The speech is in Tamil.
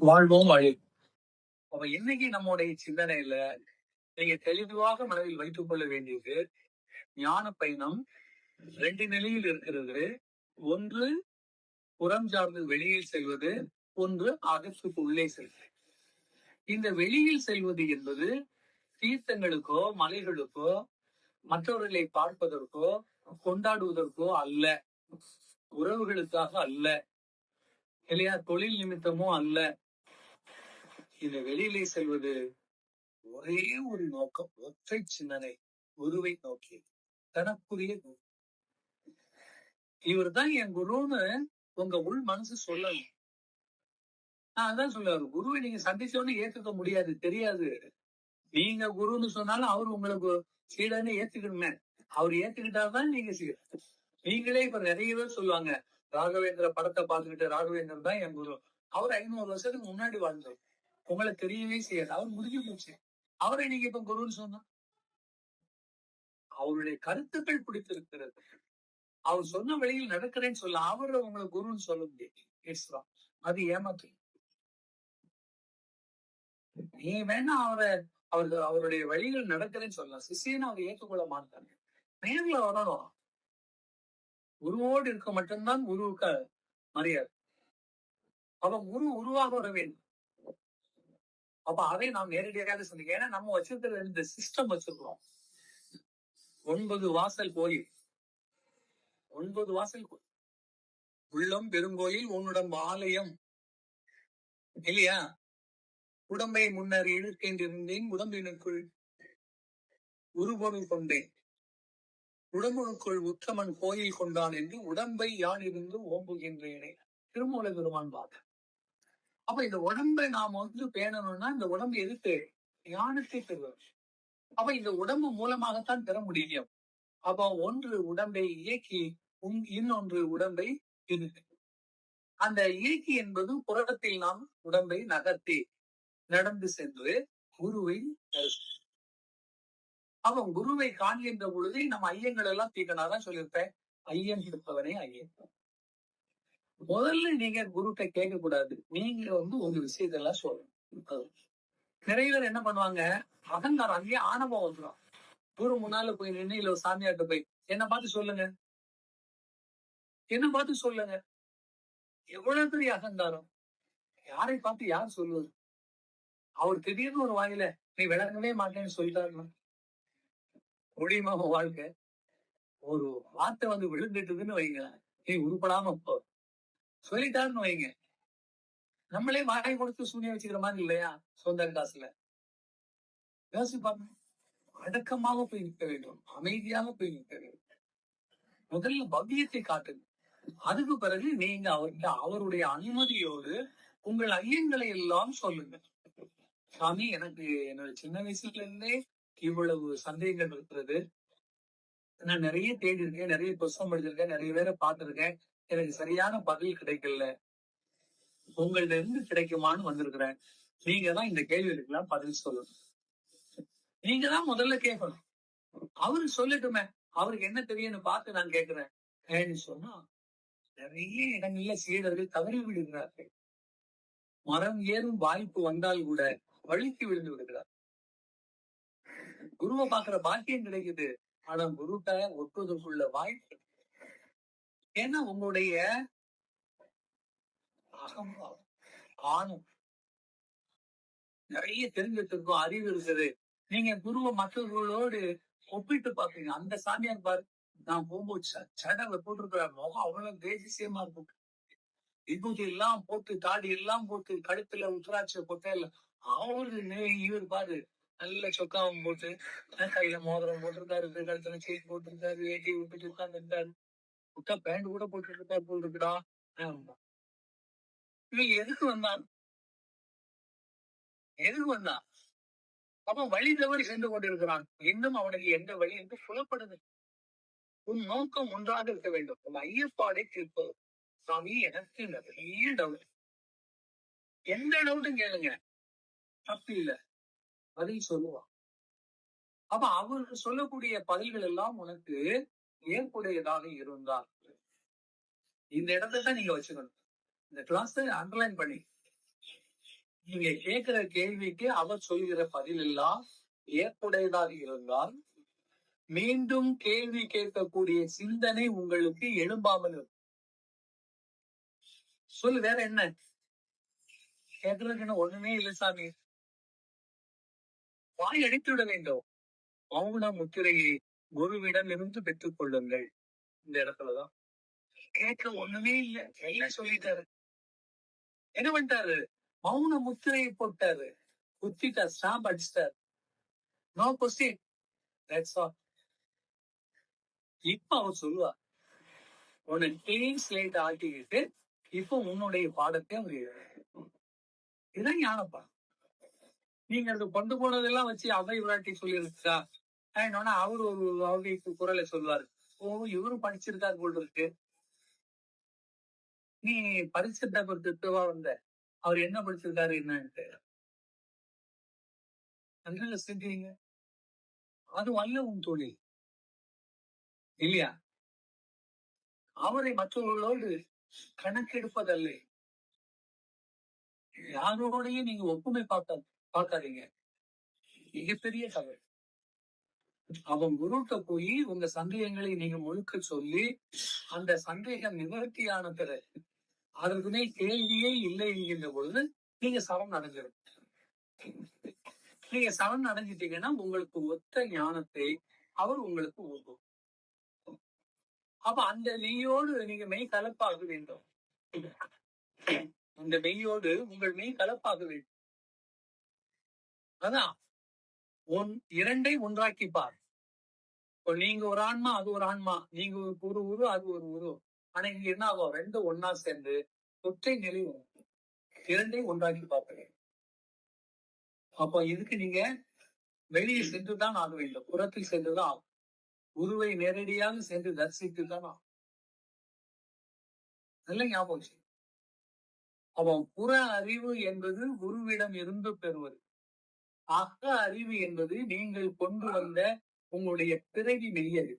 வாழ்வோம் வழி. அப்ப இன்னைக்கு நம்முடைய சிந்தனையில நீங்க தெளிவாக மனதில் வைத்துக் கொள்ள வேண்டியது ஞான பயணம் ரெண்டு நிலையில் இருக்கிறது. ஒன்று புறம் சார்ந்து வெளியில் செல்வது ஒன்று அகத்துக்கு உள்ளே செல்வது. இந்த வெளியில் செல்வது என்பது தீர்த்தங்களுக்கோ மலைகளுக்கோ மற்றவர்களை பார்ப்பதற்கோ கொண்டாடுவதற்கோ அல்ல. உறவுகளுக்காக அல்ல. இல்லையா? தொழில் நிமித்தமோ அல்ல. இந்த வெளியிலே செல்வது ஒரே ஒரு நோக்கம் ஒற்றை சிந்தனை குருவை நோக்கி தனக்குரிய குரு இவர் தான் என் குருன்னு உங்க உள் மனசு சொல்லணும் நான் அதான் சொல்லுவாரு குருவை நீங்க சந்திச்சோன்னு ஏத்துக்க முடியாது தெரியாது. நீங்க குருன்னு சொன்னாலும் அவர் உங்களுக்கு சீடன்னு ஏத்துக்கணுமே. அவர் ஏத்துக்கிட்டாதான் நீங்க சீடன் நீங்களே இப்ப நிறைய பேர் சொல்லுவாங்க ராகவேந்திர படத்தை பார்த்துக்கிட்டு ராகவேந்திரன் தான் என் குரு. அவர் ஐநூறு வருஷத்துக்கு முன்னாடி வாழ்ந்தார் உங்களை தெரியவே செய்யாது. அவர் முடிஞ்சு போச்சு அவரை நீங்க இப்ப குருன்னு சொன்னா? அவருடைய கருத்துக்கள் பிடித்திருக்கிறது. அவர் சொன்ன வழியில் நடக்கிறேன்னு சொல்ல அவரை உங்களை குருன்னு சொல்ல முடியாது அது ஏமாத்து. நீ வேணா அவரை அவருக்கு அவருடைய வழிகள் நடக்கிறேன்னு சொல்லலாம். சிஷியனை அவர் ஏற்றுக்கொள்ள மாட்டாங்க. நேர்ல வரணும். குருவோடு இருக்க மட்டும்தான் குருவுக்கு மரியாதை. அவன் குரு உருவாக வர வேண்டும். அப்ப அதை நாம் நேரடியாக சொன்னீங்க ஏன்னா நம்ம வச்சிருக்கிற இந்த சிஸ்டம் வச்சிருக்கிறோம். ஒன்பது வாசல் கோயில். ஒன்பது வாசல் கோயில் உள்ளம் பெருங்கோயில் உன்னுடம் ஆலயம். இல்லையா? உடம்பை முன்னர் இழுக்கின்றிருந்தேன் உடம்பினுக்குள் உருபொருள் கொண்டேன். உடம்புக்குள் உத்தமன் கோயில் கொண்டான் என்று உடம்பை யான் இருந்து ஓம்புகின்றேனே. திருமூல பெருமான் பார்க்க அப்ப இந்த உடம்பை நாம வந்து பேணணும்னா இந்த உடம்பு எதுக்கு? ஞானத்தை பெறுவது. அப்ப இந்த உடம்பு மூலமாகத்தான் பெற முடியும். அப்ப ஒன்று உடம்பை இயக்கி இன்னொன்று உடம்பை இருக்கு அந்த இயக்கி என்பது புரடத்தில் நாம் உடம்பை நகர்த்தி நடந்து சென்று குருவை அவன் குருவை காண்கின்ற பொழுது நம்ம ஐயங்கள் எல்லாம் தீக்கனாதான் சொல்லியிருப்பேன். ஐயன் இருப்பவனே ஐயன். முதல்ல நீங்க குருட்ட கேட்க கூடாது நீங்க வந்து உங்க விஷயத்தெல்லாம் சொல்லணும். நிறைய பேர் என்ன பண்ணுவாங்க அகங்காரம் அங்கேயே ஆணவம் வந்துடும் குரு முன்னால போய் நின்று இல்ல சாமியார்ட்ட போய் என்ன பார்த்து சொல்லுங்க. என்ன பார்த்து சொல்லுங்க. எவ்வளவு பெரிய அகங்காரம். யாரை பார்த்து யார் சொல்லுவது அவர் திடீர்னு ஒரு வாயில நீ விளங்கவே மாட்டேன்னு சொல்லிட்டாருன்னா முடியுமா உன் வாழ்க்கை? ஒரு வார்த்தை வந்து விழுந்துட்டுதுன்னு வைங்களேன். நீ உருப்படாம போ. சொல்லிட்டாருன்னு வைங்க. நம்மளே வாயை கொடுத்து சூனியம் வச்சுக்கிற மாதிரி இல்லையா சொந்த காசுல யோசிப்பாங்க அடக்கமாக போய் நிற்க வேண்டும். அமைதியாக போய் நிற்க வேண்டும். முதல்ல பவ்யத்தை காட்டுங்க. அதுக்கு பிறகு நீங்க அவர்கிட்ட அவருடைய அனுமதியோடு உங்கள் ஐயங்களை எல்லாம் சொல்லுங்க. சாமி எனக்கு என்னோட சின்ன வயசுல இருந்தே இவ்வளவு சந்தேகங்கள் இருக்கிறது. நான் நிறைய தேடி இருக்கேன் நிறைய புஸ்தம் படிச்சிருக்கேன் நிறைய பேரை பார்த்திருக்கேன். எனக்கு சரியான பதில் கிடைக்கல. உங்கள்ட்ட இருந்து கிடைக்குமான்னு வந்திருக்கிறேன். நீங்க தான் இந்த கேள்விகளுக்கெல்லாம் பதில் சொல்லணும். நீங்க தான் முதல்ல கேட்கணும். அவரு சொல்லட்டுமே. அவருக்கு என்ன தெரியும்னு பார்த்து நான் கேட்கிறேன். சொன்னா நிறைய இடங்கள்ல சீடர்கள் தவறி விடுகிறார்கள். மரம் ஏறும் வாய்ப்பு வந்தால் கூட வழுக்கி விழுந்து விடுகிறார். குருவை பாக்குற பாக்கியம் கிடைக்குது. ஆனா குருட்ட ஒட்டுவதற்குள்ள வாய்ப்பு ஏன்னா உங்களுடைய அகம்பாவம் ஆணும் நிறைய தெரிஞ்சிட்டு அறிவு இருக்குது. நீங்க குருவை மற்றவர்களோடு ஒப்பிட்டு பாப்பீங்க அந்த சாமியார் பாரு நான் போகும்போது சடல சடவை போட்டிருக்கிற முகம் அவ்வளவு தேசியமா இருக்கும். விபூதி எல்லாம் போட்டு தாடி எல்லாம் போட்டு கழுத்துல உத்தராட்ச கொட்டையில அவரு இவர் பாரு நல்ல சொக்காவும் போட்டு கையில மோதிரம் போட்டிருக்காரு கழுத்துல செயின் போட்டிருக்காரு வேட்டி விட்டுட்டு உட்கார்ந்துருக்காரு. விட்டா பேண்ட் கூட போட்டு இருக்கா போல் இருக்குடா இவன் எதுக்கு வந்தான்? எதுக்கு வந்தான்? அவன் வழி தவறி சென்று கொண்டிருக்கிறான். இன்னும் அவனுக்கு எந்த வழி என்று புலப்படுது உன் நோக்கம் ஒன்றாக இருக்க வேண்டும். உன் ஐயப்பாடை தீர்ப்பது. சாமி எனக்கு நிறைய டவுட் எந்த டவுட்டும் கேளுங்க. தப்பு இல்ல. பதில் சொல்லுவான். அப்ப அவர் சொல்லக்கூடிய பதில்கள் எல்லாம் உனக்கு ஏற்புடையதாக இருந்தால் இந்த இடத்தை தான் நீங்க வச்சுக்கணும். இந்த கிளாஸ் அண்டர்லைன் பண்ணி. நீங்க கேட்கிற கேள்விக்கு அவர் சொல்கிற பதில் எல்லாம் ஏற்புடையதாக இருந்தால் மீண்டும் கேள்வி கேட்கக்கூடிய சிந்தனை உங்களுக்கு எழும்பாமல் இருக்கும். சொல்லு வேற என்ன? கேட்கறதுக்கு என்ன ஒண்ணுமே இல்லை சாமி. வாய் அடித்து விட வேண்டும். மௌன முத்திரையை குருவிடம் இருந்து பெற்றுக் கொள்ளுங்கள். இந்த இடத்துலதான் கேட்க ஒண்ணுமே இல்ல. எல்லாம் சொல்லிட்டாரு. என்ன பண்ணிட்டாரு? மௌன முத்திரையை போட்டாரு. குத்திட்டார் ஸ்டாம்ப் அடிச்சிட்டாரு. நோ கொஸ்டின் தட்ஸ் ஆல் இப்ப அவர் சொல்லுவார் உன்னை கிளீன் ஸ்லேட் ஆக்கிக்கிட்டு இப்ப உன்னுடைய பாடத்தை அவர் இதுதான் ஞானப்பா நீங்க அது கொண்டு போனதெல்லாம் வச்சு அவை விராட்டி சொல்லியிருக்கா. என்னன்னா அவரு ஒரு அவருக்கு குரலை சொல்லுவாரு. ஓ இவரும் படிச்சிருக்காரு போல் இருக்கு நீ பரிசுத்த பொறுத்துவா வந்த. அவர் என்ன படிச்சிருக்காரு என்னன்ட்டு. நல்லா செஞ்சீங்க அது அல்ல உன் தொழில். இல்லையா? அவரை மற்றவர்களோடு கணக்கெடுப்பதல்ல. யாரோடையும் நீங்க ஒப்புமை பார்க்க பார்க்காதீங்க. மிகப்பெரிய தவறு. அவன் குருட்ட போய் உங்க சந்தேகங்களை நீங்க முழுக்க சொல்லி அந்த சந்தேகம் நிவர்த்தியான பிறகு அதற்குமே கேள்வியே இல்லை என்கின்ற பொழுது நீங்க சரண் அடைஞ்சிடும் நீங்க சரண் அடைஞ்சிட்டீங்கன்னா உங்களுக்கு ஒத்த ஞானத்தை அவர் உங்களுக்கு ஊட்டும். அப்ப அந்த மெய்யோடு நீங்க மெய் கலப்பாக வேண்டும். அந்த மெய்யோடு உங்கள் மெய் கலப்பாக வேண்டும். அதான் ஒன் இரண்டை ஒன்றாக்கி பார். இப்போ நீங்க ஒரு ஆன்மா அது ஒரு ஆன்மா. நீங்க ஒரு உரு அது ஒரு உரு ஆனா இங்க என்ன ஆகும்? ரெண்டும் ஒன்னா சேர்ந்து ஒற்றை நிலை இரண்டையும் ஒன்றாக்கி பார்க்கிறேன் அப்போ இதுக்கு நீங்க வெளியே சென்றுதான் ஆக வேண்டும். புறத்தில் சென்றுதான் ஆகும். குருவை நேரடியாக சென்று தரிசித்து தான் ஆகும். இதெல்லாம் ஞாபகம் அப்போ புற அறிவு என்பது குருவிடம் இருந்து பெறுவது. அக அறிவு என்பது நீங்கள் கொண்டு வந்த உங்களுடைய பிறவி மெய்யது